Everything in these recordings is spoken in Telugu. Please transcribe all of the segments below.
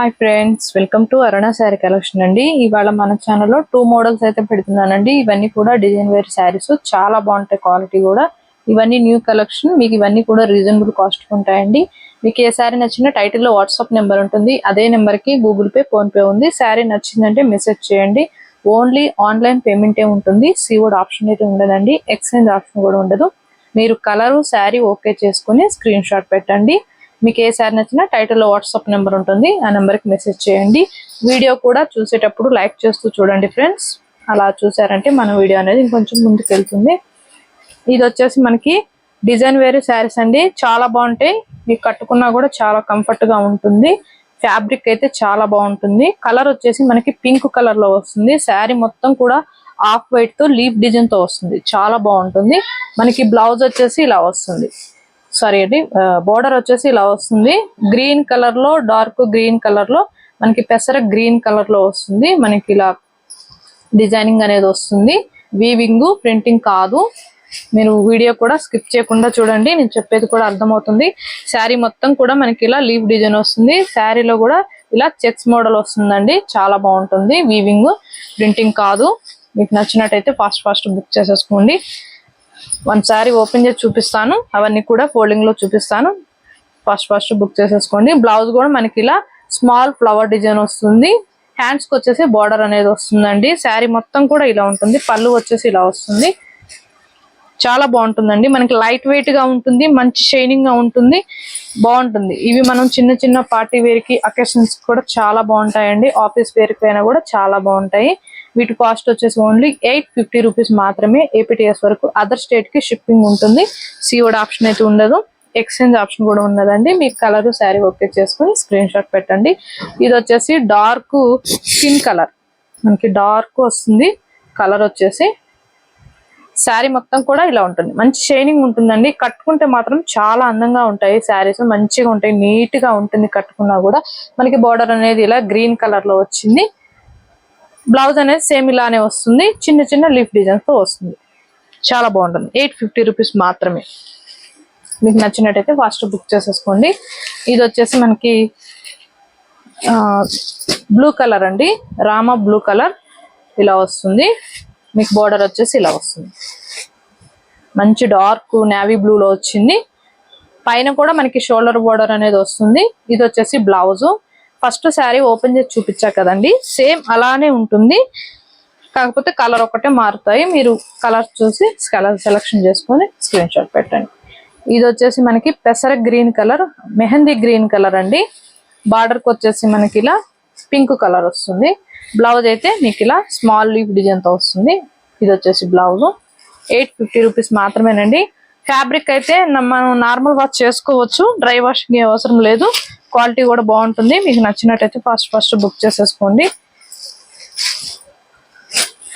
Hi friends welcome to Aruna sari collection అండి. ఇవాళ మన ఛానల్లో టూ మోడల్స్ అయితే పెడుతున్నానండి. ఇవన్నీ కూడా డిజైన్ వేర్ శారీస్ చాలా బాగుంటాయి క్వాలిటీ కూడా. ఇవన్నీ న్యూ కలెక్షన్ మీకు ఇవన్నీ కూడా రీజనబుల్ కాస్ట్ ఉంటాయండి. మీకు ఏ శారీ నచ్చినా టైటిల్లో వాట్సాప్ నెంబర్ ఉంటుంది. అదే నెంబర్కి గూగుల్ పే ఫోన్పే ఉంది. శారీ నచ్చిందంటే మెసేజ్ చేయండి. ఓన్లీ ఆన్లైన్ పేమెంటే ఉంటుంది. సీఓడ్ ఆప్షన్ అయితే ఉండదండి. ఎక్స్చేంజ్ ఆప్షన్ కూడా ఉండదు. మీరు కలరు శారీ ఓకే చేసుకుని స్క్రీన్ షాట్ పెట్టండి. మీకు ఏ శారీ నచ్చినా టైటిల్లో వాట్సాప్ నెంబర్ ఉంటుంది. ఆ నెంబర్కి మెసేజ్ చేయండి. వీడియో కూడా చూసేటప్పుడు లైక్ చేస్తూ చూడండి ఫ్రెండ్స్. అలా చూసారంటే మన వీడియో అనేది ఇంకొంచెం ముందుకు వెళ్తుంది ఇది వచ్చేసి మనకి డిజైన్ వేరే శారీస్ అండి. చాలా బాగుంటాయి. మీకు కట్టుకున్నా కూడా చాలా కంఫర్ట్గా ఉంటుంది. ఫ్యాబ్రిక్ అయితే చాలా బాగుంటుంది. కలర్ వచ్చేసి మనకి పింక్ కలర్లో వస్తుంది. శారీ మొత్తం కూడా ఆఫ్ వైట్తో లీఫ్ డిజైన్తో వస్తుంది. చాలా బాగుంటుంది. మనకి బ్లౌజ్ వచ్చేసి ఇలా వస్తుంది. సారీ అండి బోర్డర్ వచ్చేసి ఇలా వస్తుంది. గ్రీన్ కలర్లో డార్క్ గ్రీన్ కలర్లో మనకి పెసర గ్రీన్ కలర్లో వస్తుంది. మనకి ఇలా డిజైనింగ్ అనేది వస్తుంది. వీవింగ్ ప్రింటింగ్ కాదు. మీరు వీడియో కూడా స్కిప్ చేయకుండా చూడండి నేను చెప్పేది కూడా అర్థమవుతుంది. శారీ మొత్తం కూడా మనకి ఇలా లీవ్ డిజైన్ వస్తుంది. శారీలో కూడా ఇలా చెక్స్ మోడల్ వస్తుందండి. చాలా బాగుంటుంది. వీవింగ్ ప్రింటింగ్ కాదు. మీకు నచ్చినట్టయితే ఫాస్ట్ ఫాస్ట్ బుక్ చేసేసుకోండి. వన్ సారీ ఓపెన్ చేసి చూపిస్తాను. అవన్నీ కూడా ఫోల్డింగ్లో చూపిస్తాను. ఫస్ట్ ఫస్ట్ బుక్ చేసేసుకోండి. బ్లౌజ్ కూడా మనకి ఇలా స్మాల్ ఫ్లవర్ డిజైన్ వస్తుంది. హ్యాండ్స్కి వచ్చేసి బార్డర్ అనేది వస్తుందండి. శారీ మొత్తం కూడా ఇలా ఉంటుంది. పళ్ళు వచ్చేసి ఇలా వస్తుంది. చాలా బాగుంటుందండి. మనకి లైట్ వెయిట్గా ఉంటుంది. మంచి షైనింగ్గా ఉంటుంది. బాగుంటుంది. ఇవి మనం చిన్న చిన్న పార్టీ వేర్కి అకేషన్స్ కూడా చాలా బాగుంటాయండి. ఆఫీస్ వేర్కి అయినా కూడా చాలా బాగుంటాయి. వీటి కాస్ట్ వచ్చేసి ఓన్లీ ఎయిట్ ఫిఫ్టీ రూపీస్ మాత్రమే ఏపీటీఎస్ వరకు అదర్ స్టేట్కి షిప్పింగ్ ఉంటుంది. సిఓడ్ ఆప్షన్ అయితే ఉండదు. ఎక్స్చేంజ్ ఆప్షన్ కూడా ఉన్నదండి. మీకు కలర్ శారీ ఓకే చేసుకుని స్క్రీన్ షాట్ పెట్టండి. ఇది వచ్చేసి డార్క్ స్కిన్ కలర్ మనకి డార్క్ వస్తుంది. కలర్ వచ్చేసి శారీ మొత్తం కూడా ఇలా ఉంటుంది. మంచి షైనింగ్ ఉంటుందండి. కట్టుకుంటే మాత్రం చాలా అందంగా ఉంటాయి శారీస్ మంచిగా ఉంటాయి. నీట్గా ఉంటుంది కట్టుకున్నా కూడా. మనకి బార్డర్ అనేది ఇలా గ్రీన్ కలర్లో వచ్చింది. బ్లౌజ్ అనేది సేమ్ ఇలానే వస్తుంది. చిన్న చిన్న లీఫ్ డిజైన్స్తో వస్తుంది. చాలా బాగుంటుంది. ఎయిట్ ఫిఫ్టీ రూపీస్ మాత్రమే. మీకు నచ్చినట్టయితే ఫాస్ట్ బుక్ చేసేసుకోండి. ఇది వచ్చేసి మనకి బ్లూ కలర్ అండి. రామ బ్లూ కలర్ ఇలా వస్తుంది. మీకు బోర్డర్ వచ్చేసి ఇలా వస్తుంది. మంచి డార్క్ నేవీ బ్లూలో వచ్చింది. పైన కూడా మనకి షోల్డర్ బోర్డర్ అనేది వస్తుంది. ఇది వచ్చేసి బ్లౌజు. ఫస్ట్ శారీ ఓపెన్ చేసి చూపించా కదండి. సేమ్ అలానే ఉంటుంది. కాకపోతే కలర్ ఒకటే మారుతాయి. మీరు కలర్ చూసి కలర్ సెలెక్షన్ చేసుకొని స్క్రీన్ షాట్ పెట్టండి. ఇది వచ్చేసి మనకి పెసర green colour mehndi green colour అండి. బార్డర్కి వచ్చేసి మనకి ఇలా పింక్ కలర్ వస్తుంది. బ్లౌజ్ అయితే మీకు ఇలా స్మాల్ లీఫ్ డిజైన్తో వస్తుంది. ఇది వచ్చేసి బ్లౌజ్ ఎయిట్ ఫిఫ్టీ రూపీస్ మాత్రమేనండి. ఫ్యాబ్రిక్ అయితే మనం నార్మల్ వాష్ చేసుకోవచ్చు. డ్రై వాషింగ్ అవసరం లేదు. క్వాలిటీ కూడా బాగుంటుంది. మీకు నచ్చినట్టయితే ఫస్ట్ ఫస్ట్ బుక్ చేసేసుకోండి.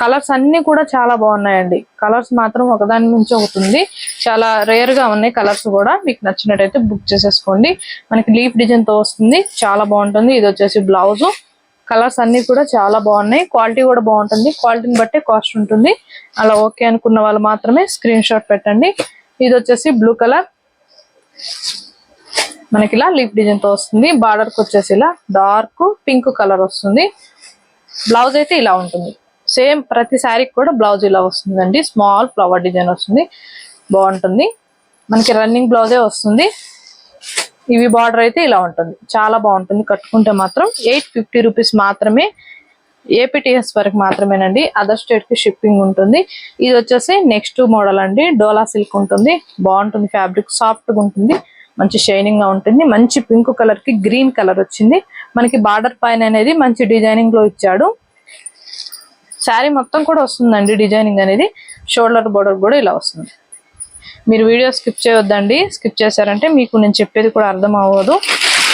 కలర్స్ అన్ని కూడా చాలా బాగున్నాయండి. కలర్స్ మాత్రం ఒకదాని నుంచి ఒకటి ఉంది చాలా రేర్గా ఉన్నాయి కలర్స్ కూడా. మీకు నచ్చినట్టయితే బుక్ చేసేసుకోండి. మనకి లీఫ్ డిజైన్తో వస్తుంది. చాలా బాగుంటుంది. ఇది వచ్చేసి బ్లౌజ్. కలర్స్ అన్ని కూడా చాలా బాగున్నాయి. క్వాలిటీ కూడా బాగుంటుంది. క్వాలిటీని బట్టే కాస్ట్ ఉంటుంది. అలా ఓకే అనుకున్న వాళ్ళు మాత్రమే స్క్రీన్ షాట్ పెట్టండి. ఇది వచ్చేసి బ్లూ కలర్. మనకి ఇలా లీఫ్ డిజైన్తో వస్తుంది. బార్డర్కి వచ్చేసి ఇలా డార్క్ పింక్ కలర్ వస్తుంది. బ్లౌజ్ అయితే ఇలా ఉంటుంది. సేమ్ ప్రతి శారీకి కూడా బ్లౌజ్ ఇలా వస్తుందండి. స్మాల్ ఫ్లవర్ డిజైన్ వస్తుంది. బాగుంటుంది. మనకి రన్నింగ్ బ్లౌజే వస్తుంది. ఇవి బార్డర్ అయితే ఇలా ఉంటుంది. చాలా బాగుంటుంది. కట్టుకుంటే మాత్రం ఎయిట్ ఫిఫ్టీ రూపీస్ మాత్రమే ఏపీటీఎస్ వరకు మాత్రమేనండి. అదర్ స్టేట్కి షిప్పింగ్ ఉంటుంది. ఇది వచ్చేసి నెక్స్ట్ మోడల్ అండి. డోలా సిల్క్ ఉంటుంది. బాగుంటుంది. ఫ్యాబ్రిక్ సాఫ్ట్గా ఉంటుంది. మంచి షైనింగ్గా ఉంటుంది. మంచి పింక్ కలర్కి గ్రీన్ కలర్ వచ్చింది. మనకి బార్డర్ పైన అనేది మంచి డిజైనింగ్లో ఇచ్చాడు. శారీ మొత్తం కూడా వస్తుందండి డిజైనింగ్ అనేది. షోల్డర్ బోర్డర్ కూడా ఇలా వస్తుంది. మీరు వీడియో స్కిప్ చేయొద్దండి. స్కిప్ చేశారంటే మీకు నేను చెప్పేది కూడా అర్థం అవ్వదు.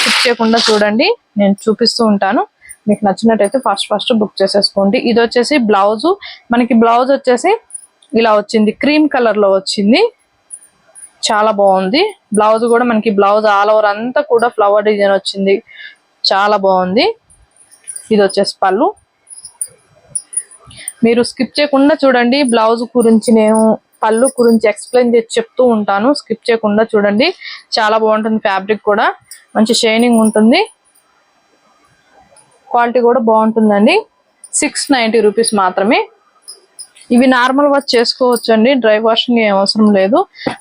స్కిప్ చేయకుండా చూడండి. నేను చూపిస్తూ ఉంటాను. మీకు నచ్చినట్టయితే ఫస్ట్ ఫస్ట్ బుక్ చేసేసుకోండి. ఇది వచ్చేసి బ్లౌజు మనకి బ్లౌజ్ వచ్చేసి ఇలా వచ్చింది. క్రీమ్ కలర్లో వచ్చింది. చాలా బాగుంది. బ్లౌజ్ కూడా మనకి బ్లౌజ్ ఆల్ ఓవర్ అంతా కూడా ఫ్లవర్ డిజైన్ వచ్చింది. చాలా బాగుంది. ఇది వచ్చేసి పళ్ళు. మీరు స్కిప్ చేయకుండా చూడండి. బ్లౌజ్ గురించి నేను పళ్ళు గురించి ఎక్స్ప్లెయిన్ చేసి చెప్తూ ఉంటాను. స్కిప్ చేయకుండా చూడండి. చాలా బాగుంటుంది ఫ్యాబ్రిక్ కూడా. మంచి షైనింగ్ ఉంటుంది. క్వాలిటీ కూడా బాగుంటుందండి. సిక్స్ నైంటీ రూపీస్ మాత్రమే. ఇవి నార్మల్ వాష్ చేసుకోవచ్చు అండి డ్రై వాషింగ్ ఏం అవసరం లేదు.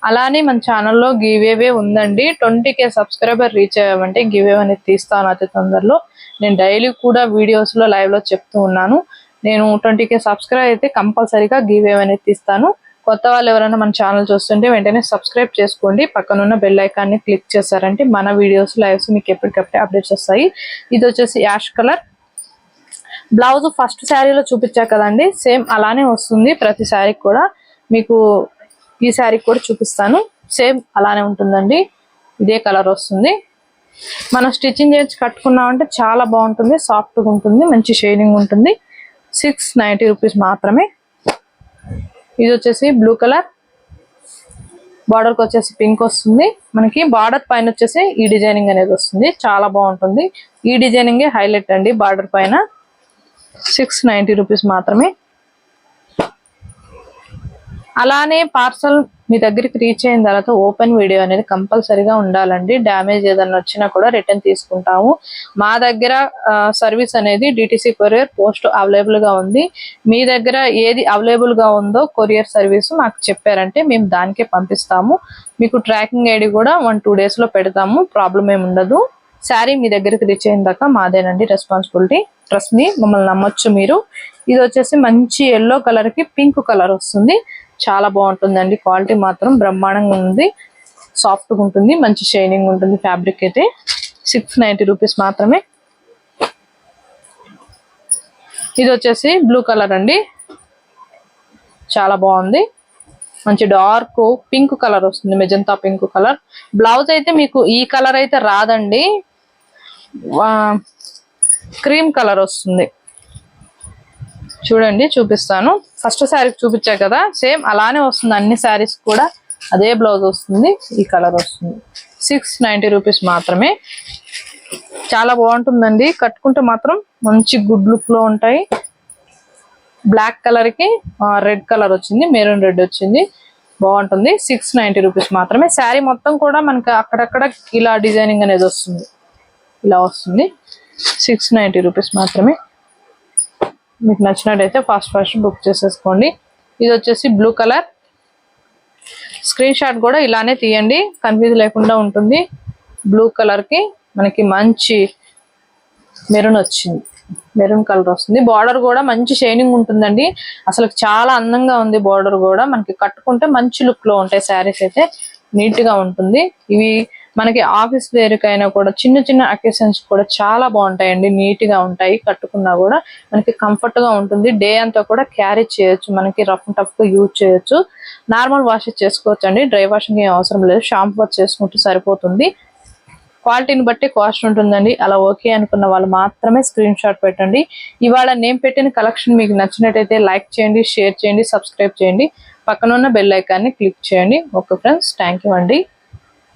అలానే మన ఛానల్లో గివేవే ఉందండి. ట్వంటీ కే సబ్స్క్రైబర్ రీచ్ అయ్యామంటే గివే అనేది తీస్తాను అతి తొందరలో. నేను డైలీ కూడా వీడియోస్లో లైవ్లో లైవ్లో చెప్తూ ఉన్నాను. నేను ట్వంటీ కే సబ్స్క్రైబ్ అయితే కంపల్సరీగా గివే అనేది తీస్తాను. కొత్త వాళ్ళు ఎవరైనా మన ఛానల్ చూస్తుంటే వెంటనే సబ్స్క్రైబ్ చేసుకోండి. పక్కనున్న బెల్ ఐకాన్ని క్లిక్ చేశారంటే మన వీడియోస్ లైవ్స్ మీకు ఎప్పటికప్పుడే అప్డేట్స్ వస్తాయి. ఇది వచ్చేసి యాష్ కలర్. బ్లౌజ్ ఫస్ట్ శారీలో చూపించా కదండి. సేమ్ అలానే వస్తుంది ప్రతి శారీకి కూడా. మీకు ఈ శారీకి కూడా చూపిస్తాను. సేమ్ అలానే ఉంటుందండి. ఇదే కలర్ వస్తుంది. మనం స్టిచ్చింగ్ చేసి కట్టుకున్నామంటే చాలా బాగుంటుంది. సాఫ్ట్గా ఉంటుంది. మంచి షేడింగ్ ఉంటుంది. సిక్స్ నైంటీ రూపీస్ మాత్రమే. ఇది వచ్చేసి బ్లూ కలర్. బార్డర్కి వచ్చేసి పింక్ వస్తుంది. మనకి బార్డర్ పైన వచ్చేసి ఈ డిజైనింగ్ అనేది వస్తుంది. చాలా బాగుంటుంది. ఈ డిజైనింగే హైలైట్ అండి బార్డర్ పైన. సిక్స్ నైంటీ రూపీస్ మాత్రమే. అలానే పార్సల్ మీ దగ్గరికి రీచ్ అయిన తర్వాత ఓపెన్ వీడియో అనేది కంపల్సరీగా ఉండాలండి. డ్యామేజ్ ఏదైనా వచ్చినా కూడా రిటర్న్ తీసుకుంటాము. మా దగ్గర సర్వీస్ అనేది డిటిసి కొరియర్ పోస్ట్ అవైలబుల్గా ఉంది. మీ దగ్గర ఏది అవైలబుల్గా ఉందో కొరియర్ సర్వీస్ మాకు చెప్పారంటే మేము దానికే పంపిస్తాము. మీకు ట్రాకింగ్ ఐడి కూడా వన్ టూ డేస్లో పెడతాము. ప్రాబ్లం ఏమి ఉండదు. శారీ మీ దగ్గరికి రీచ్ అయిన దాకా మాదేనండి రెస్పాన్సిబిలిటీ ట్రస్ట్ మమ్మల్ని నమ్మొచ్చు మీరు. ఇది వచ్చేసి మంచి ఎల్లో కలర్కి పింక్ కలర్ వస్తుంది. చాలా బాగుంటుందండి. క్వాలిటీ మాత్రం బ్రహ్మాండంగా ఉంది. సాఫ్ట్గా ఉంటుంది మంచి షైనింగ్ ఉంటుంది ఫ్యాబ్రిక్ అయితే. సిక్స్ నైంటీ రూపీస్ మాత్రమే. ఇది వచ్చేసి బ్లూ కలర్ అండి. చాలా బాగుంది. మంచి డార్క్ పింక్ కలర్ వస్తుంది. మెజంతా పింక్ కలర్ బ్లౌజ్ అయితే మీకు ఈ కలర్ అయితే రాదండి. క్రీమ్ కలర్ వస్తుంది. చూడండి చూపిస్తాను. ఫస్ట్ శారీకి చూపించా కదా సేమ్ అలానే వస్తుంది అన్ని శారీస్ కూడా. అదే బ్లౌజ్ వస్తుంది ఈ కలర్ వస్తుంది. సిక్స్ నైంటీ రూపీస్ మాత్రమే. చాలా బాగుంటుందండి. కట్టుకుంటే మాత్రం మంచి గుడ్ లుక్లో ఉంటాయి. బ్లాక్ కలర్కి రెడ్ కలర్ వచ్చింది మెరూన్ రెడ్ వచ్చింది. బాగుంటుంది. సిక్స్ నైంటీ రూపీస్ మాత్రమే. శారీ మొత్తం కూడా మనకి అక్కడక్కడ ఇలా డిజైనింగ్ అనేది వస్తుంది. ఇలా వస్తుంది. సిక్స్ నైంటీ రూపీస్ మాత్రమే. మీకు నచ్చినట్టయితే ఫాస్ట్ ఫాస్ట్ బుక్ చేసేసుకోండి. ఇది వచ్చేసి బ్లూ కలర్ స్క్రీన్ షాట్ కూడా ఇలానే తీయండి. కన్ఫ్యూజ్ లేకుండా ఉంటుంది. బ్లూ కలర్కి మనకి మంచి మెరూన్ వచ్చింది. మెరూన్ కలర్ వస్తుంది. బార్డర్ కూడా మంచి షైనింగ్ ఉంటుందండి. అసలు చాలా అందంగా ఉంది బార్డర్ కూడా. మనకి కట్టుకుంటే మంచి లుక్లో ఉంటాయి శారీస్ అయితే. నీట్గా ఉంటుంది. ఇవి మనకి ఆఫీస్ వేరుకైనా కూడా చిన్న చిన్న అకేషన్స్ కూడా చాలా బాగుంటాయండి. నీట్గా ఉంటాయి కట్టుకున్నా కూడా మనకి కంఫర్ట్గా ఉంటుంది. డే అంతా కూడా క్యారీ చేయొచ్చు. మనకి రఫ్ టఫ్గా యూజ్ చేయొచ్చు. నార్మల్ వాష్ చేసుకోవచ్చు అండి డ్రై వాషింగ్ ఏం అవసరం లేదు. షాంపూ వాష్ చేసుకుంటే సరిపోతుంది. క్వాలిటీని బట్టి కాస్ట్ ఉంటుందండి. అలా ఓకే అనుకున్న వాళ్ళు మాత్రమే స్క్రీన్ షాట్ పెట్టండి. ఇవాళ నేను పెట్టిన కలెక్షన్ మీకు నచ్చినట్టయితే లైక్ చేయండి షేర్ చేయండి సబ్స్క్రైబ్ చేయండి. పక్కన ఉన్న బెల్ ఐకాన్ని క్లిక్ చేయండి. ఓకే ఫ్రెండ్స్ థ్యాంక్ యూ అండి.